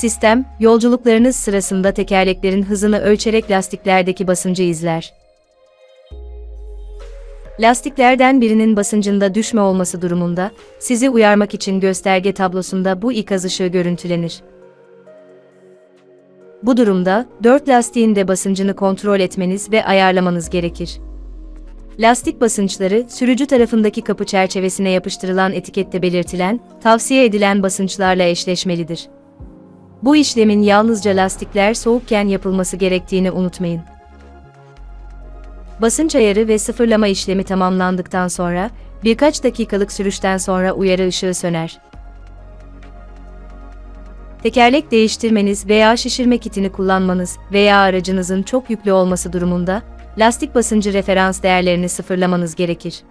Sistem, yolculuklarınız sırasında tekerleklerin hızını ölçerek lastiklerdeki basıncı izler. Lastiklerden birinin basıncında düşme olması durumunda, sizi uyarmak için gösterge tablosunda bu ikaz ışığı görüntülenir. Bu durumda, dört lastiğin de basıncını kontrol etmeniz ve ayarlamanız gerekir. Lastik basınçları, sürücü tarafındaki kapı çerçevesine yapıştırılan etikette belirtilen, tavsiye edilen basınçlarla eşleşmelidir. Bu işlemin yalnızca lastikler soğukken yapılması gerektiğini unutmayın. Basınç ayarı ve sıfırlama işlemi tamamlandıktan sonra, birkaç dakikalık sürüşten sonra uyarı ışığı söner. Tekerlek değiştirmeniz veya şişirme kitini kullanmanız veya aracınızın çok yüklü olması durumunda, lastik basıncı referans değerlerini sıfırlamanız gerekir.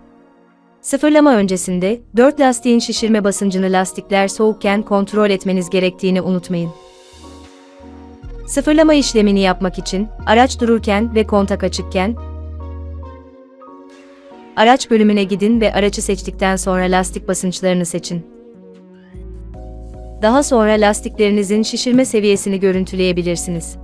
Sıfırlama öncesinde, 4 lastiğin şişirme basıncını lastikler soğukken kontrol etmeniz gerektiğini unutmayın. Sıfırlama işlemini yapmak için, araç dururken ve kontak açıkken, araç bölümüne gidin ve aracı seçtikten sonra lastik basınçlarını seçin. Daha sonra lastiklerinizin şişirme seviyesini görüntüleyebilirsiniz.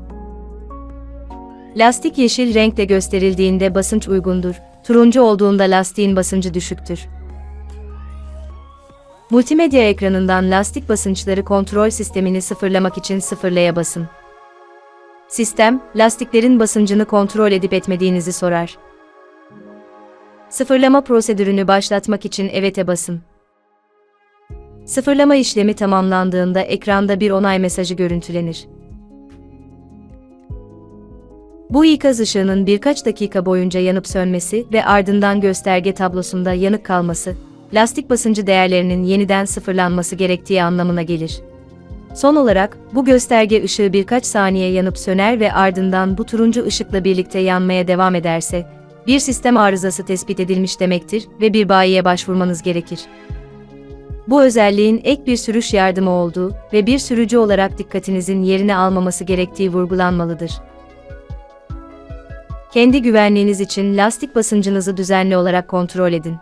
Lastik yeşil renkle gösterildiğinde basınç uygundur, turuncu olduğunda lastiğin basıncı düşüktür. Multimedya ekranından lastik basınçları kontrol sistemini sıfırlamak için sıfırlaya basın. Sistem, lastiklerin basıncını kontrol edip etmediğinizi sorar. Sıfırlama prosedürünü başlatmak için evet'e basın. Sıfırlama işlemi tamamlandığında ekranda bir onay mesajı görüntülenir. Bu ikaz ışığının birkaç dakika boyunca yanıp sönmesi ve ardından gösterge tablosunda yanık kalması, lastik basıncı değerlerinin yeniden sıfırlanması gerektiği anlamına gelir. Son olarak, bu gösterge ışığı birkaç saniye yanıp söner ve ardından bu turuncu ışıkla birlikte yanmaya devam ederse, bir sistem arızası tespit edilmiş demektir ve bir bayiye başvurmanız gerekir. Bu özelliğin ek bir sürüş yardımı olduğu ve bir sürücü olarak dikkatinizin yerini almaması gerektiği vurgulanmalıdır. Kendi güvenliğiniz için lastik basıncınızı düzenli olarak kontrol edin.